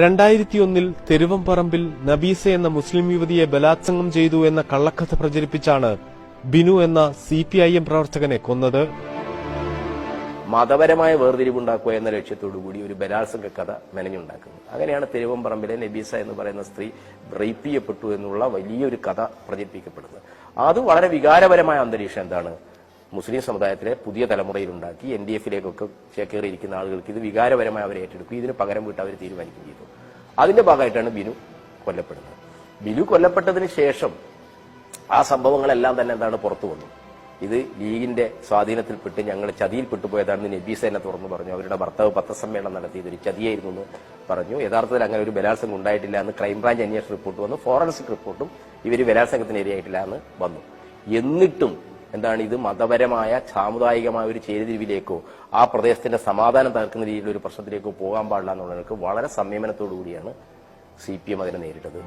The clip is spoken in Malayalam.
രണ്ടായിരത്തിയൊന്നിൽ തെരുവംപറമ്പിൽ നബീസ എന്ന മുസ്ലിം യുവതിയെ ബലാത്സംഗം ചെയ്തു എന്ന കള്ളക്കഥ പ്രചരിപ്പിച്ചാണ് ബിനു എന്ന സി പി ഐ എം പ്രവർത്തകനെ കൊന്നത്. മതപരമായ വേർതിരിവുണ്ടാക്കുക എന്ന ലക്ഷ്യത്തോടു കൂടി ഒരു ബലാത്സംഗ കഥ മെനഞ്ഞുണ്ടാക്കുന്നത് അങ്ങനെയാണ് തിരുവമ്പറമ്പിലെ നബീസ എന്ന് പറയുന്ന സ്ത്രീ റേപ്പ് ചെയ്യപ്പെട്ടു എന്നുള്ള വലിയൊരു കഥ പ്രചരിപ്പിക്കപ്പെടുന്നത്. അത് വളരെ വികാരപരമായ അന്തരീക്ഷം എന്താണ്? മുസ്ലിം സമുദായത്തിലെ പുതിയ തലമുറയിലുണ്ടാക്കി എൻ ഡി എഫിലേക്കൊക്കെ കയറിയിരിക്കുന്ന ആളുകൾക്ക് ഇത് വികാരപരമായി അവരെ ഏറ്റെടുക്കും. ഇതിന് പകരം വിട്ട് അവർ തീരുമാനിക്കുകയും ചെയ്തു. അതിന്റെ ഭാഗമായിട്ടാണ് ബിനു കൊല്ലപ്പെടുന്നത്. ബിനു കൊല്ലപ്പെട്ടതിന് ശേഷം ആ സംഭവങ്ങളെല്ലാം തന്നെ എന്താണ് പുറത്തു വന്നു. ഇത് ലീഗിന്റെ സ്വാധീനത്തിൽപ്പെട്ട് ഞങ്ങൾ ചതിയിൽപ്പെട്ടു പോയതാണെന്ന് നബീസ എന്നെ തുറന്നു പറഞ്ഞു. അവരുടെ ഭർത്താവ് പത്രസമ്മേളനം നടത്തി ഒരു ചതിയായിരുന്നു എന്ന് പറഞ്ഞു. യഥാർത്ഥത്തിൽ അങ്ങനെ ഒരു ബലാത്സംഗം ഉണ്ടായിട്ടില്ല എന്ന് ക്രൈംബ്രാഞ്ച് അന്വേഷണ റിപ്പോർട്ട് വന്നു. ഫോറൻസിക് റിപ്പോർട്ടും ഇവർ ബലാത്സംഗത്തിന് ഇരയായിട്ടില്ല എന്ന് വന്നു. എന്നിട്ടും എന്താണ് ഇത് മതപരമായ സാമുദായികമായ ഒരു ചേരിതിരിവിലേക്കോ ആ പ്രദേശത്തിന്റെ സമാധാനം തകർക്കുന്ന രീതിയിലുള്ള ഒരു പ്രശ്നത്തിലേക്കോ പോകാൻ പാടില്ല എന്നുള്ളവർക്ക് വളരെ സംയമനത്തോടു കൂടിയാണ് സി പി എം അതിനെ നേരിട്ടത്.